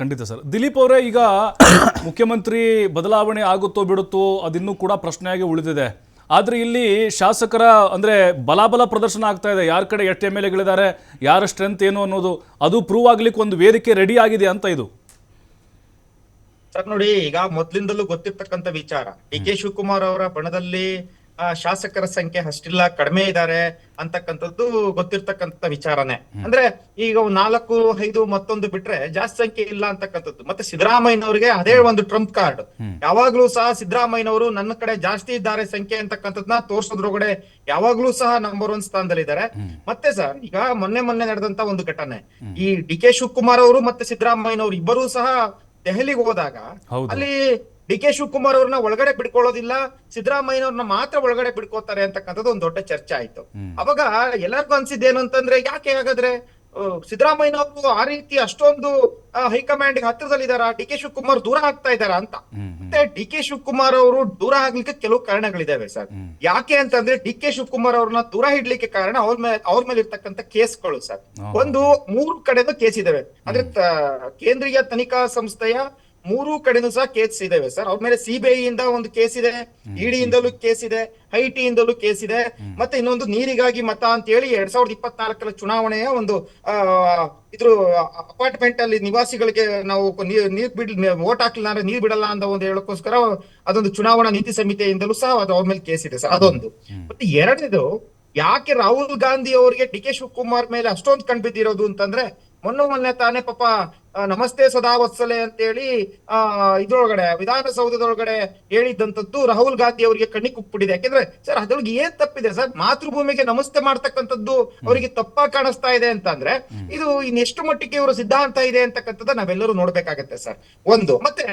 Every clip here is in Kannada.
ಖಂಡಿತ ಸರ್. ದಿಲೀಪ್ ಅವರೇ, ಈಗ ಮುಖ್ಯಮಂತ್ರಿ ಬದಲಾವಣೆ ಆಗುತ್ತೋ ಬಿಡುತ್ತೋ ಅದಿನ್ನೂ ಕೂಡ ಪ್ರಶ್ನೆಯಾಗಿ ಉಳಿದಿದೆ. ಆದರೆ ಇಲ್ಲಿ ಶಾಸಕರ, ಅಂದರೆ ಬಲಾಬಲ ಪ್ರದರ್ಶನ ಆಗ್ತಾ ಇದೆ. ಯಾರ ಕಡೆ ಎಷ್ಟು ಎಂ ಎಲ್ ಎಗಳಿದ್ದಾರೆ, ಯಾರ ಸ್ಟ್ರೆಂತ್ ಏನು ಅನ್ನೋದು, ಅದು ಪ್ರೂವ್ ಆಗ್ಲಿಕ್ಕೆ ಒಂದು ವೇದಿಕೆ ರೆಡಿ ಆಗಿದೆ ಅಂತ ಇದು. ಸರ್, ನೋಡಿ, ಈಗ ಮೊದ್ಲಿಂದಲೂ ಗೊತ್ತಿರ್ತಕ್ಕಂಥ ವಿಚಾರ. ಡಿ ಕೆ ಶಿವಕುಮಾರ್ ಅವರ ಬಣದಲ್ಲಿ ಶಾಸಕರ ಸಂಖ್ಯೆ ಅಷ್ಟಿಲ್ಲ ಕಡಿಮೆ ಇದ್ದಾರೆ ಅಂತಕ್ಕಂಥದ್ದು ಗೊತ್ತಿರ್ತಕ್ಕಂಥ ವಿಚಾರನೆ. ಅಂದ್ರೆ ಈಗ ನಾಲ್ಕು ಐದು ಮತ್ತೊಂದು ಬಿಟ್ರೆ ಜಾಸ್ತಿ ಸಂಖ್ಯೆ ಇಲ್ಲ ಅಂತಕ್ಕಂಥದ್ದು. ಮತ್ತೆ ಸಿದ್ದರಾಮಯ್ಯನವರಿಗೆ ಅದೇ ಒಂದು ಟ್ರಂಪ್ ಕಾರ್ಡ್. ಯಾವಾಗ್ಲೂ ಸಹ ಸಿದ್ದರಾಮಯ್ಯನವರು ನನ್ನ ಕಡೆ ಜಾಸ್ತಿ ಇದ್ದಾರೆ ಸಂಖ್ಯೆ ಅಂತಕ್ಕಂಥದ್ನ ತೋರ್ಸೋದ್ರೊಳಗಡೆ ಯಾವಾಗ್ಲೂ ಸಹ ನಂಬರ್ ಒನ್ ಸ್ಥಾನದಲ್ಲಿದ್ದಾರೆ ಮತ್ತೆ ಸರ್ ಈಗ ಮೊನ್ನೆ ಮೊನ್ನೆ ನಡೆದಂತ ಒಂದು ಘಟನೆ. ಈ ಡಿ ಕೆ ಶಿವಕುಮಾರ್ ಅವರು ಮತ್ತೆ ಸಿದ್ದರಾಮಯ್ಯನವರು ಇಬ್ಬರೂ ಸಹ ದೆಹಲಿಗೆ ಹೋದಾಗ ಅಲ್ಲಿ ಡಿ ಕೆ ಶಿವಕುಮಾರ್ ಅವ್ರನ್ನ ಒಳಗಡೆ ಬಿಡ್ಕೊಳ್ಳೋದಿಲ್ಲ ಸಿದ್ದರಾಮಯ್ಯನವ್ರನ್ನ ಮಾತ್ರ ಒಳಗಡೆ ಬಿಡ್ಕೋತಾರೆ ಅಂತಕ್ಕಂಥದ್ದು ಒಂದು ದೊಡ್ಡ ಚರ್ಚೆ ಆಯ್ತು. ಅವಾಗ ಎಲ್ಲರಿಗೂ ಅನ್ಸಿದ್ದೇನು ಅಂತಂದ್ರೆ ಯಾಕೆ ಹಾಗಾದ್ರೆ ಸಿದ್ದರಾಮಯ್ಯನವರು ಆ ರೀತಿ ಅಷ್ಟೊಂದು ಹೈಕಮಾಂಡ್ ಹತ್ತಿರದಲ್ಲಿದಾರ ಡಿ ಕೆ ಶಿವಕುಮಾರ್ ದೂರ ಆಗ್ತಾ ಇದಾರ ಅಂತ. ಮತ್ತೆ ಡಿ ಕೆ ಶಿವಕುಮಾರ್ ಅವರು ದೂರ ಆಗ್ಲಿಕ್ಕೆ ಕೆಲವು ಕಾರಣಗಳಿದಾವೆ ಸರ್. ಯಾಕೆ ಅಂತಂದ್ರೆ ಡಿ ಕೆ ಶಿವಕುಮಾರ್ ಅವ್ರನ್ನ ದೂರ ಇಡ್ಲಿಕ್ಕೆ ಕಾರಣ ಅವ್ರ ಮೇಲೆ ಅವ್ರ ಮೇಲೆ ಇರ್ತಕ್ಕಂಥ ಕೇಸ್ಗಳು ಸರ್. ಒಂದು ಮೂರು ಕಡೆನೂ ಕೇಸ್ ಇದಾವೆ ಅಂದ್ರೆ ಕೇಂದ್ರೀಯ ತನಿಖಾ ಸಂಸ್ಥೆಯ ಮೂರು ಕಡೆನೂ ಸಹ ಕೇಸ್ ಇದಾವೆ ಸರ್. ಅವ್ರ ಮೇಲೆ ಸಿಬಿಐ ಇಂದ ಒಂದು ಕೇಸ್ ಇದೆ ಇಡಿ ಇಂದಲೂ ಕೇಸ್ ಇದೆ ಐಟಿ ಇಂದಲೂ ಕೇಸ್ ಇದೆ. ಮತ್ತೆ ಇನ್ನೊಂದು ನೀರಿಗಾಗಿ ಮತ ಅಂತ ಹೇಳಿ ಎರಡ್ ಸಾವಿರದ ಇಪ್ಪತ್ನಾಲ್ಕರ ಚುನಾವಣೆಯ ಒಂದು ಇದ್ರ ಅಪಾರ್ಟ್ಮೆಂಟ್ ಅಲ್ಲಿ ನಿವಾಸಿಗಳಿಗೆ ನಾವು ನೀರ್ ನೀರ್ ಬಿಡ್ ವೋಟ್ ಹಾಕ್ಲಿಲ್ಲ ಅಂದ್ರೆ ನೀರ್ ಬಿಡಲ್ಲ ಅಂತ ಒಂದು ಹೇಳಕ್ಕೋಸ್ಕರ ಅದೊಂದು ಚುನಾವಣಾ ನೀತಿ ಸಮಿತಿಯಿಂದಲೂ ಸಹ ಅದು ಅವ್ರ ಮೇಲೆ ಕೇಸ್ ಇದೆ ಸರ್ ಅದೊಂದು. ಮತ್ತೆ ಎರಡನೇದು ಯಾಕೆ ರಾಹುಲ್ ಗಾಂಧಿ ಅವರಿಗೆ ಡಿ ಕೆ ಶಿವಕುಮಾರ್ ಮೇಲೆ ಅಷ್ಟೊಂದು ಕಣ್ಬಿದ್ದಿರೋದು ಅಂತಂದ್ರೆ ಮೊನ್ನೆ ಮೊನ್ನೆ ತಾನೇ ಪಾಪ ನಮಸ್ತೆ ಸದಾ ವತ್ಸಲೆ ಅಂತೇಳಿ ಆ ಇದ್ರೊಳಗಡೆ ವಿಧಾನಸೌಧದೊಳಗಡೆ ಹೇಳಿದ್ದಂಥದ್ದು ರಾಹುಲ್ ಗಾಂಧಿ ಅವರಿಗೆ ಕಣ್ಣಿ ಕುಕ್ಬಿಟ್ಟಿದೆ ಯಾಕೆಂದ್ರೆ ಸರ್ ಅದ್ರೊಳಗೆ ಏನ್ ತಪ್ಪಿದೆ? ಸರ್ ಮಾತೃಭೂಮಿಗೆ ನಮಸ್ತೆ ಮಾಡ್ತಕ್ಕಂಥದ್ದು ಅವರಿಗೆ ತಪ್ಪ ಕಾಣಿಸ್ತಾ ಇದೆ ಅಂತಂದ್ರೆ ಇದು ಇನ್ನೆಷ್ಟು ಮಟ್ಟಿಗೆ ಇವರು ಸಿದ್ಧಾಂತ ಇದೆ ಅಂತಕ್ಕಂಥದ್ದು ನಾವೆಲ್ಲರೂ ನೋಡ್ಬೇಕಾಗತ್ತೆ ಸರ್. ಒಂದು ಮತ್ತೆ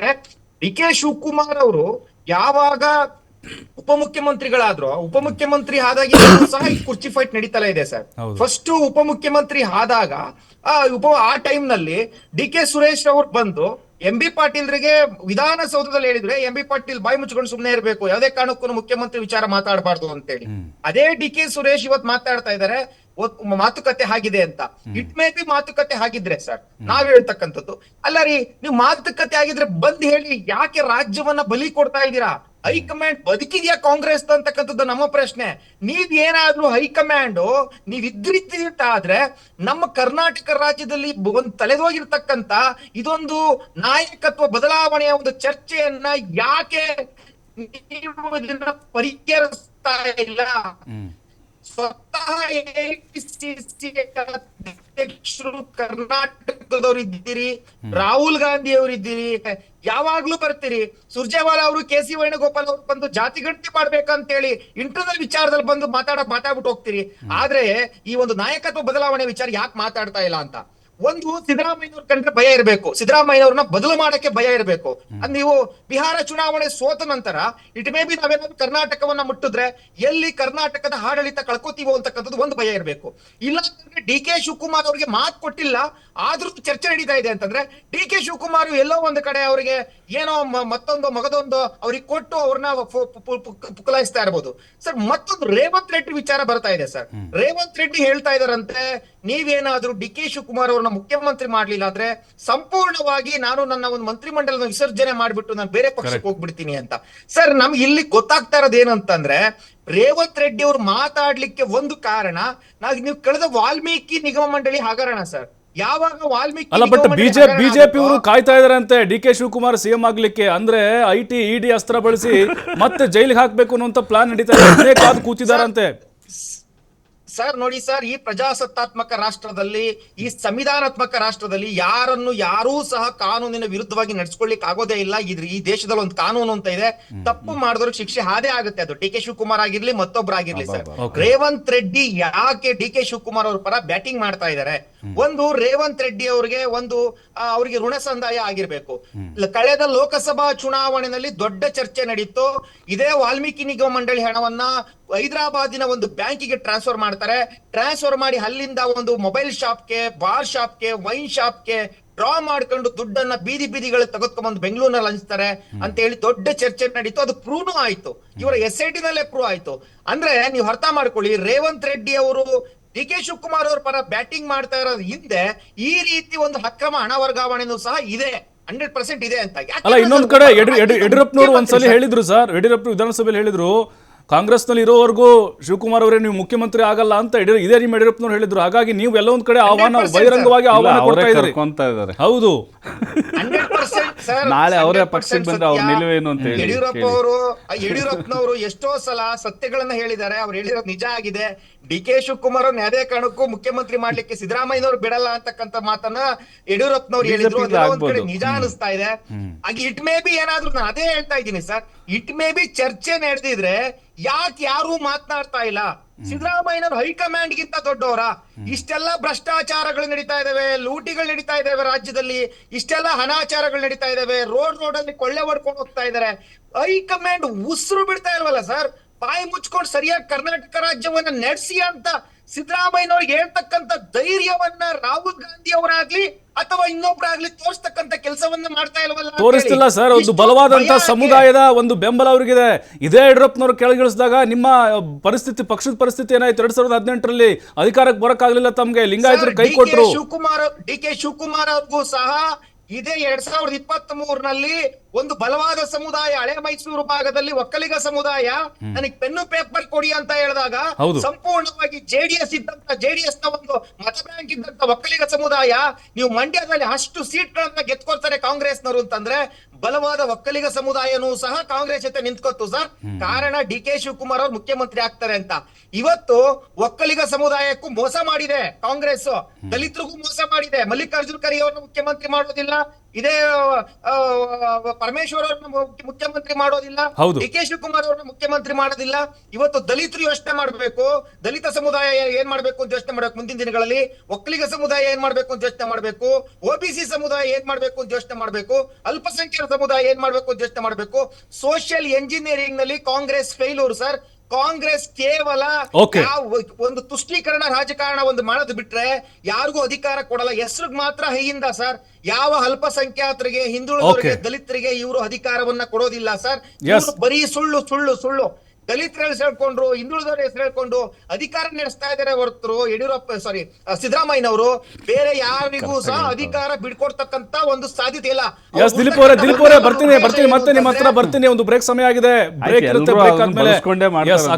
ಡಿ ಕೆ ಶಿವಕುಮಾರ್ ಅವರು ಯಾವಾಗ ಉಪಮುಖ್ಯಮಂತ್ರಿಗಳಾದ್ರು ಉಪಮುಖ್ಯಮಂತ್ರಿ ಆದಾಗ ಸಹ ಈ ಕುರ್ಚಿ ಫೈಟ್ ನಡೀತಲೇ ಇದೆ ಸರ್. ಫಸ್ಟ್ ಉಪಮುಖ್ಯಮಂತ್ರಿ ಆದಾಗ ಆ ಉಪ ಆ ಟೈಮ್ನಲ್ಲಿ ಡಿ ಕೆ ಸುರೇಶ್ ಅವ್ರು ಬಂದು ಎಂ ಬಿ ಪಾಟೀಲ್ರಿಗೆ ವಿಧಾನಸೌಧದಲ್ಲಿ ಹೇಳಿದ್ರೆ ಎಂ ಬಿ ಪಾಟೀಲ್ ಬಾಯಿ ಮುಚ್ಕೊಂಡು ಸುಮ್ಮನೆ ಇರಬೇಕು ಯಾವುದೇ ಕಾರಣಕ್ಕೂ ಮುಖ್ಯಮಂತ್ರಿ ವಿಚಾರ ಮಾತಾಡಬಾರ್ದು ಅಂತೇಳಿ. ಅದೇ ಡಿ ಕೆ ಸುರೇಶ್ ಇವತ್ತು ಮಾತಾಡ್ತಾ ಇದಾರೆ ಒತ್- ಮಾತುಕತೆ ಆಗಿದೆ ಅಂತ. ಇಟ್ ಮೇ ಬಿ ಮಾತುಕತೆ ಆಗಿದ್ರೆ ಸರ್ ನಾವ್ ಹೇಳ್ತಕ್ಕಂಥದ್ದು. ಅಲ್ಲ ರೀ ನೀವು ಮಾತುಕತೆ ಆಗಿದ್ರೆ ಬಂದ್ ಹೇಳಿ ಯಾಕೆ ರಾಜ್ಯವನ್ನ ಬಲಿ ಕೊಡ್ತಾ ಇದ್ದೀರಾ? ಹೈಕಮಾಂಡ್ ಬದುಕಿದ್ಯಾ ಕಾಂಗ್ರೆಸ್ ಅಂತಕ್ಕಂಥದ್ದು ನಮ್ಮ ಪ್ರಶ್ನೆ. ನೀವ್ ಏನಾದ್ರೂ ಹೈಕಮಾಂಡ್ ನೀವ್ ಆದ್ರೆ ನಮ್ಮ ಕರ್ನಾಟಕ ರಾಜ್ಯದಲ್ಲಿ ಒಂದ್ ತಲೆದೋಗಿರ್ತಕ್ಕಂತ ಇದೊಂದು ನಾಯಕತ್ವ ಬದಲಾವಣೆಯ ಒಂದು ಚರ್ಚೆಯನ್ನ ಯಾಕೆ ಪರಿಹರಿಸ್ತಾ ಇಲ್ಲ? ಸ್ವತಃ ಅಧ್ಯಕ್ಷರು ಕರ್ನಾಟಕದವ್ರು ಇದ್ದೀರಿ ರಾಹುಲ್ ಗಾಂಧಿ ಅವರು ಇದ್ದೀರಿ ಯಾವಾಗ್ಲೂ ಬರ್ತೀರಿ. ಸುರ್ಜೇವಾಲಾ ಅವರು ಕೆ ಸಿ ವೇಣುಗೋಪಾಲ್ ಅವ್ರು ಬಂದು ಜಾತಿ ಗಣತಿ ಮಾಡ್ಬೇಕಂತ ಹೇಳಿ ಇಂಟರ್ನಲ್ ವಿಚಾರದಲ್ಲಿ ಬಂದು ಮಾತಾಡ ಮಾತಾಡ್ಬಿಟ್ಟು ಹೋಗ್ತೀರಿ. ಆದ್ರೆ ಈ ಒಂದು ನಾಯಕತ್ವ ಬದಲಾವಣೆ ವಿಚಾರ ಯಾಕೆ ಮಾತಾಡ್ತಾ ಇಲ್ಲ ಅಂತ? ಒಂದು ಸಿದ್ದರಾಮಯ್ಯವ್ರ ಕಂಡ್ರೆ ಭಯ ಇರಬೇಕು. ಸಿದ್ದರಾಮಯ್ಯವ್ರನ್ನ ಬದಲು ಮಾಡಕ್ಕೆ ಭಯ ಇರಬೇಕು. ಅದ್ ನೀವು ಬಿಹಾರ ಚುನಾವಣೆ ಸೋತ ನಂತರ ಇಟ್ ಮೇ ಬಿ ನಾವೇನಾದ್ರು ಕರ್ನಾಟಕವನ್ನ ಮುಟ್ಟಿದ್ರೆ ಎಲ್ಲಿ ಕರ್ನಾಟಕದ ಆಡಳಿತ ಕಳ್ಕೊತೀವೋ ಅಂತಕ್ಕಂಥದ್ದು ಒಂದು ಭಯ ಇರಬೇಕು. ಇಲ್ಲ ಅಂತಂದ್ರೆ ಡಿ ಕೆ ಶಿವಕುಮಾರ್ ಅವರಿಗೆ ಮಾತು ಕೊಟ್ಟಿಲ್ಲ ಆದ್ರೂ ಚರ್ಚೆ ನಡೀತಾ ಇದೆ ಅಂತಂದ್ರೆ ಡಿ ಕೆ ಶಿವಕುಮಾರ್ ಎಲ್ಲೋ ಒಂದು ಕಡೆ ಅವರಿಗೆ ಏನೋ ಮತ್ತೊಂದು ಮಗದೊಂದು ಅವ್ರಿಗೆ ಕೊಟ್ಟು ಅವ್ರನ್ನ ಪುಕಲಾಯಿಸ್ತಾ ಇರ್ಬೋದು. ಸರ್ ಮತ್ತೊಂದು ರೇವಂತ್ ರೆಡ್ಡಿ ವಿಚಾರ ಬರ್ತಾ ಇದೆ ಸರ್. ರೇವಂತ್ ರೆಡ್ಡಿ ಹೇಳ್ತಾ ಇದಾರಂತೆ ನೀವೇನಾದ್ರೂ ಡಿ ಕೆ ಶಿವಕುಮಾರ್ ಅವ್ರನ್ನ ಮುಖ್ಯಮಂತ್ರಿ ಮಾಡ್ಲಿಲ್ಲ ಅಂದ್ರೆ ಸಂಪೂರ್ಣವಾಗಿ ನಾನು ನನ್ನ ಒಂದು ಮಂತ್ರಿಮಂಡಲದ ವಿಸರ್ಜನೆ ಮಾಡಿಬಿಟ್ಟು ನಾನು ಬೇರೆ ಪಕ್ಷಕ್ಕೆ ಹೋಗ್ಬಿಡ್ತೀನಿ ಅಂತ. ಸರ್ ನಮ್ಗೆ ಇಲ್ಲಿ ಗೊತ್ತಾಗ್ತಾ ಇರೋದು ಏನಂತಂದ್ರೆ ರೇವಂತ್ ರೆಡ್ಡಿ ಅವ್ರು ಮಾತಾಡ್ಲಿಕ್ಕೆ ಒಂದು ಕಾರಣ ನಾವು ನೀವು ಕಳೆದ ವಾಲ್ಮೀಕಿ ನಿಗಮ ಮಂಡಳಿ ಹಗರಣ ಸರ್. ಯಾವಾಗ ವಾಲ್ಮೀಕಿ ಅಲ್ಲ ಬಟ್ ಬಿಜೆಪಿ ಬಿಜೆಪಿ ಅವರು ಕಾಯ್ತಾ ಇದಾರಂತೆ. ಡಿ ಕೆ ಶಿವಕುಮಾರ್ ಸಿಎಂ ಆಗ್ಲಿಕ್ಕೆ. ಅಂದ್ರೆ ಐ ಟಿ ಇಡಿ ಅಸ್ತ್ರ ಬಳಸಿ ಮತ್ತೆ ಜೈಲಿಗೆ ಹಾಕ್ಬೇಕು ಅನ್ನುವಂತ ಪ್ಲಾನ್ ನಡೀತಾ ಇದೆ. ಕಾದು ಕೂತಿದಾರಂತೆ. ಸರ್ ನೋಡಿ ಸರ್ ಈ ಪ್ರಜಾಸತ್ತಾತ್ಮಕ ರಾಷ್ಟ್ರದಲ್ಲಿ ಈ ಸಂವಿಧಾನಾತ್ಮಕ ರಾಷ್ಟ್ರದಲ್ಲಿ ಯಾರನ್ನು ಯಾರೂ ಸಹ ಕಾನೂನಿನ ವಿರುದ್ಧವಾಗಿ ನಡ್ಸ್ಕೊಳ್ಲಿಕ್ಕೆ ಆಗೋದೇ ಇಲ್ಲ. ಇದ್ರ ಈ ದೇಶದಲ್ಲಿ ಒಂದು ಕಾನೂನು ಅಂತ ಇದೆ. ತಪ್ಪು ಮಾಡಿದ್ರೆ ಶಿಕ್ಷೆ ಹಾದೇ ಆಗುತ್ತೆ ಅದು. ಡಿ ಕೆ ಶಿವಕುಮಾರ್ ಆಗಿರ್ಲಿ ಮತ್ತೊಬ್ಬರಾಗಿರ್ಲಿ ಸರ್. ರೇವಂತ್ ರೆಡ್ಡಿ ಯಾಕೆ ಡಿ ಕೆ ಶಿವಕುಮಾರ್ ಅವ್ರ ಪರ ಬ್ಯಾಟಿಂಗ್ ಮಾಡ್ತಾ ಇದ್ದಾರೆ? ಒಂದು ರೇವಂತ್ ರೆಡ್ಡಿ ಅವರಿಗೆ ಒಂದು ಅವರಿಗೆ ಋಣ ಸಂದಾಯ ಆಗಿರ್ಬೇಕು. ಕಳೆದ ಲೋಕಸಭಾ ಚುನಾವಣೆಯಲ್ಲಿ ದೊಡ್ಡ ಚರ್ಚೆ ನಡೀತು. ಇದೇ ವಾಲ್ಮೀಕಿ ನಿಗಮ ಮಂಡಳಿ ಹಣವನ್ನ ಹೈದರಾಬಾದಿನ ಒಂದು ಬ್ಯಾಂಕಿಗೆ ಟ್ರಾನ್ಸ್ಫರ್ ಮಾಡ್ತಾರೆ. ಟ್ರಾನ್ಸ್ಫರ್ ಮಾಡಿ ಅಲ್ಲಿಂದ ಒಂದು ಮೊಬೈಲ್ ಶಾಪ್ಗೆ ಬಾರ್ ಶಾಪ್ಗೆ ವೈನ್ ಶಾಪ್ಗೆ ಡ್ರಾ ಮಾಡ್ಕೊಂಡು ದುಡ್ಡನ್ನ ಬೀದಿ ಬೀದಿಗಳು ತಗೊತ್ಕೊಂಡ್ಬಂದು ಬೆಂಗಳೂರಿನಲ್ಲಿ ಹಂಚ್ತಾರೆ ಅಂತ ಹೇಳಿ ದೊಡ್ಡ ಚರ್ಚೆ ನಡೀತು. ಅದು ಪ್ರೂವ್ನು ಆಯ್ತು. ಇವರ ಎಸ್ ಐ ಟಿ ನಲ್ಲೇ ಪ್ರೂವ್ ಆಯ್ತು. ಅಂದ್ರೆ ನೀವು ಅರ್ಥ ಮಾಡ್ಕೊಳ್ಳಿ ರೇವಂತ್ ರೆಡ್ಡಿ ಅವರು ಡಿ ಕೆ ಶಿವಕುಮಾರ್ ಅವ್ರ ಪರ ಬ್ಯಾಟಿಂಗ್ ಮಾಡ್ತಾ ಇರೋ ಹಿಂದೆ ಈ ರೀತಿ ಒಂದು ಅಕ್ರಮ ಹಣ ವರ್ಗಾವಣೆನೂ ಸಹ ಇದೆ. ಹಂಡ್ರೆಡ್ ಪರ್ಸೆಂಟ್ ಇದೆ ಅಂತ. ಅಲ್ಲ ಇನ್ನೊಂದು ಕಡೆ ಯಡಿಯೂರಪ್ಪನವರು ಒಂದ್ಸಲ ಹೇಳಿದ್ರು ಸರ್ ಯಡಿಯೂರಪ್ಪ ವಿಧಾನಸಭೆಯಲ್ಲಿ ಹೇಳಿದ್ರು ಕಾಂಗ್ರೆಸ್ನಲ್ಲಿ ಇರೋವರೆಗೂ ಶಿವಕುಮಾರ್ ಅವರೇ ನೀವು ಮುಖ್ಯಮಂತ್ರಿ ಆಗಲ್ಲ ಅಂತ ಇದೇ ನಿಮ್ಮ ಯಡಿಯೂರಪ್ಪನವ್ರು ಹೇಳಿದ್ರು. ಹಾಗಾಗಿ ನೀವು ಎಲ್ಲ ಒಂದ್ ಕಡೆ ಆಹ್ವಾನ ಬಹಿರಂಗವಾಗಿ ಆಹ್ವಾನ ಕೊಡ್ತಾ ಇದ್ದಾರೆ. ಹೌದು. 100% ಸರ್, ನಾಳೆ ಅವರೇ 100% ಪಕ್ಷಕ್ಕೆ ಬಂದ್ರೆ ಅವ್ರ. ನಿಲುವೇನು ಅಂತ ಹೇಳಿ ಯಡಿಯೂರಪ್ಪ. ಅವರು ಯಡಿಯೂರಪ್ಪನವರು ಎಷ್ಟೋ ಸಲ ಸತ್ಯಗಳನ್ನ ಹೇಳಿದ್ದಾರೆ. ಅವ್ರು ಹೇಳಿರೋದು ನಿಜ ಆಗಿದೆ. ಡಿ ಕೆ ಶಿವಕುಮಾರ್ ಅವ್ರನ್ನ ಯಾವುದೇ ಕಾರಣಕ್ಕೂ ಮುಖ್ಯಮಂತ್ರಿ ಮಾಡ್ಲಿಕ್ಕೆ ಸಿದ್ದರಾಮಯ್ಯನವ್ರು ಬಿಡಲ್ಲ ಅಂತಕ್ಕಂತ ಮಾತನ್ನ ಯಡಿಯೂರಪ್ಪನವ್ರು ಹೇಳಿದ್ರು. ಒಂದ್ ಕಡೆ. ನಿಜ ಅನಿಸ್ತಾ ಇದೆ. ಹಾಗೆ ಇಟ್ ಮೇ ಬಿ ಏನಾದ್ರು ನಾನು ಅದೇ ಹೇಳ್ತಾ ಇದ್ದೀನಿ ಸರ್. ಇಟ್ ಮೇ ಬಿ ಚರ್ಚೆ ನಡೆದಿದ್ರೆ ಯಾಕೆ ಯಾರು ಮಾತನಾಡ್ತಾ ಇಲ್ಲ? ಸಿದ್ದರಾಮಯ್ಯನವರು ಹೈಕಮಾಂಡ್ ಗಿಂತ ದೊಡ್ಡವರ. ಇಷ್ಟೆಲ್ಲ ಭ್ರಷ್ಟಾಚಾರಗಳು ನಡೀತಾ ಇದಾವೆ ಲೂಟಿಗಳು ನಡೀತಾ ಇದಾವೆ ರಾಜ್ಯದಲ್ಲಿ. ಇಷ್ಟೆಲ್ಲ ಹಣಾಚಾರಗಳು ನಡೀತಾ ಇದಾವೆ. ರೋಡ್ ರೋಡ್ ಅಲ್ಲಿ ಕೊಳ್ಳೆ ಹೊಡ್ಕೊಂಡು ಹೋಗ್ತಾ ಇದಾರೆ. ಹೈಕಮಾಂಡ್ ಉಸಿರು ಬಿಡ್ತಾ ಇಲ್ವಲ್ಲ ಸರ್? ಬಾಯಿ ಮುಚ್ಕೊಂಡು ಸರಿಯಾಗಿ ಕರ್ನಾಟಕ ರಾಜ್ಯವನ್ನ ನಡೆಸಿ ಅಂತ ಸಿದ್ದರಾಮಯ್ಯನವ್ರಿಗೆ ಹೇಳ್ತಕ್ಕಂತ ಧೈರ್ಯವನ್ನ ರಾಹುಲ್ ಗಾಂಧಿ ಅವರಾಗ್ಲಿ ಅಥವಾ ಇನ್ನೊಬ್ರಾಗ್ಲಿ ತೋರಿಸ್ತಕ್ಕಂತ ಕೆಲಸವನ್ನ ಮಾಡ್ತಾ ಇಲ್ವಲ್ಲ ತೋರಿಸ್ತಿಲ್ಲ ಸರ್ ಒಂದು ಬಲವಾದಂತ ಸಮುದಾಯದ ಒಂದು ಬೆಂಬಲ ಅವ್ರಿಗಿದೆ. ಇದೇ ಯಡಿಯೂರಪ್ಪನವ್ರು ಕೆಳಗಿಳಿಸಿದಾಗ ನಿಮ್ಮ ಪರಿಸ್ಥಿತಿ ಪಕ್ಷದ ಪರಿಸ್ಥಿತಿ ಏನಾಯ್ತು? ಎರಡ್ ಸಾವಿರದ ಹದಿನೆಂಟರಲ್ಲಿ ಅಧಿಕಾರಕ್ಕೆ ಬರಕ್ಕಾಗ್ಲಿಲ್ಲ ತಮ್ಗೆ. ಲಿಂಗಾಯತರು ಕೈ ಕೊಟ್ಟರು ಶಿವಕುಮಾರ್ ಡಿ ಕೆ ಶಿವಕುಮಾರ್ ಅವ್ರಿಗೂ ಸಹ ಇದೇ ಎರಡ್ ಸಾವಿರದ ಇಪ್ಪತ್ತ್ ಮೂರ್ನಲ್ಲಿ ಒಂದು ಬಲವಾದ ಸಮುದಾಯ ಹಳೆ ಮೈಸೂರು ಭಾಗದಲ್ಲಿ ಒಕ್ಕಲಿಗ ಸಮುದಾಯ ನನಗೆ ಪೆನ್ನು ಪೇಪರ್ ಕೊಡಿ ಅಂತ ಹೇಳಿದಾಗ. ಸಂಪೂರ್ಣವಾಗಿ ಜೆಡಿಎಸ್ ಇದ್ದಂತ ಜೆಡಿಎಸ್ನ ಒಂದು ಮತ ಬ್ಯಾಂಕ್ ಇದ್ದಂತ ಒಕ್ಕಲಿಗ ಸಮುದಾಯ ನೀವು ಮಂಡ್ಯದಲ್ಲಿ ಅಷ್ಟು ಸೀಟ್ ಗಳನ್ನ ಗೆದ್ಕೊಳ್ತಾರೆ ಕಾಂಗ್ರೆಸ್ನವರು ಅಂತಂದ್ರೆ ಬಲವಾದ ಒಕ್ಕಲಿಗ ಸಮುದಾಯನೂ ಸಹ ಕಾಂಗ್ರೆಸ್ ಜೊತೆ ನಿಂತ್ಕೊತು ಸರ್. ಕಾರಣ ಡಿ ಕೆ ಶಿವಕುಮಾರ್ ಅವ್ರು ಮುಖ್ಯಮಂತ್ರಿ ಆಗ್ತಾರೆ ಅಂತ. ಇವತ್ತು ಒಕ್ಕಲಿಗ ಸಮುದಾಯಕ್ಕೂ ಮೋಸ ಮಾಡಿದೆ ಕಾಂಗ್ರೆಸ್ ದಲಿತರಿಗೂ ಮೋಸ ಮಾಡಿದೆ. ಮಲ್ಲಿಕಾರ್ಜುನ್ ಖರ್ಗೆ ಅವ್ರನ್ನ ಮುಖ್ಯಮಂತ್ರಿ ಮಾಡೋದಿಲ್ಲ. ಇದೇ ಪರಮೇಶ್ವರ್ ಅವ್ರನ್ನ ಮುಖ್ಯಮಂತ್ರಿ ಮಾಡೋದಿಲ್ಲ. ಡಿ ಕೆ ಶಿವಕುಮಾರ್ ಅವ್ರನ್ನ ಮುಖ್ಯಮಂತ್ರಿ ಮಾಡೋದಿಲ್ಲ. ಇವತ್ತು ದಲಿತರು ಯೋಚನೆ ಮಾಡ್ಬೇಕು. ದಲಿತ ಸಮುದಾಯ ಏನ್ ಮಾಡ್ಬೇಕು ಅಂತ ಯೋಚನೆ ಮಾಡ್ಬೇಕು ಮುಂದಿನ ದಿನಗಳಲ್ಲಿ ಒಕ್ಕಲಿಗ ಸಮುದಾಯ ಏನ್ ಮಾಡ್ಬೇಕು ಅಂತ ಯೋಚನೆ ಮಾಡ್ಬೇಕು. ಒಬಿಸಿ ಸಮುದಾಯ ಏನ್ ಮಾಡ್ಬೇಕು ಅಂತ ಯೋಚನೆ ಮಾಡ್ಬೇಕು. ಅಲ್ಪಸಂಖ್ಯಾತ ಸಮುದಾಯ ಏನ್ ಮಾಡ್ಬೇಕು ಅಂತ ಯೋಚನೆ ಮಾಡ್ಬೇಕು. ಸೋಷಿಯಲ್ ಎಂಜಿನಿಯರಿಂಗ್ನಲ್ಲಿ ಕಾಂಗ್ರೆಸ್ ಫೇಲ್ಯೂರ್ ಸರ್. ಕಾಂಗ್ರೆಸ್ ಕೇವಲ ಯಾವ ಒಂದು ತುಷ್ಟೀಕರಣ ರಾಜಕಾರಣ ಒಂದು ಮಾಡೋದು ಬಿಟ್ರೆ ಯಾರಿಗೂ ಅಧಿಕಾರ ಕೊಡಲ್ಲ. ಹೆಸರಿಗೆ ಮಾತ್ರ ಹೈಯಿಂದ ಸರ್. ಯಾವ ಅಲ್ಪಸಂಖ್ಯಾತರಿಗೆ ಹಿಂದುಳಿದವರಿಗೆ. ದಲಿತರಿಗೆ ಇವರು ಅಧಿಕಾರವನ್ನ ಕೊಡೋದಿಲ್ಲ ಸರ್. ಬರೀ ಸುಳ್ಳು ಸುಳ್ಳು ಸುಳ್ಳು. ದಲಿತರ ಹೆಸರು ಹೇಳ್ಕೊಂಡ್ರು ಹಿಂದುಳಿದವರ ಹೆಸರು ಹೇಳ್ಕೊಂಡು ಅಧಿಕಾರ ನಡೆಸ್ತಾ ಇದ್ದಾರೆ ಹೊರತರು ಯಡಿಯೂರಪ್ಪ ಸಾರಿ ಸಿದ್ದರಾಮಯ್ಯನವರು ಬೇರೆ ಯಾರಿಗೂ ಸಹ ಅಧಿಕಾರ ಬಿಡ್ಕೊಡ್ತಕ್ಕಂತ ಒಂದು ಸಾಧ್ಯತೆ ಇಲ್ಲ. ಎಸ್ ದಿಲೀಪ್ ಅವರೇ ದಿಲೀಪ್ ಅವರೇ ಬರ್ತೀನಿ ಬರ್ತೀನಿ ಮತ್ತೆ ನಿಮ್ಮ ಹತ್ರ ಬರ್ತೀನಿ ಒಂದು ಬ್ರೇಕ್ ಸಮಯ ಆಗಿದೆ. ಬ್ರೇಕ್ ಇರುತ್ತೆ ಬ್ರೇಕ್ ಆದ್ಮೇಲೆ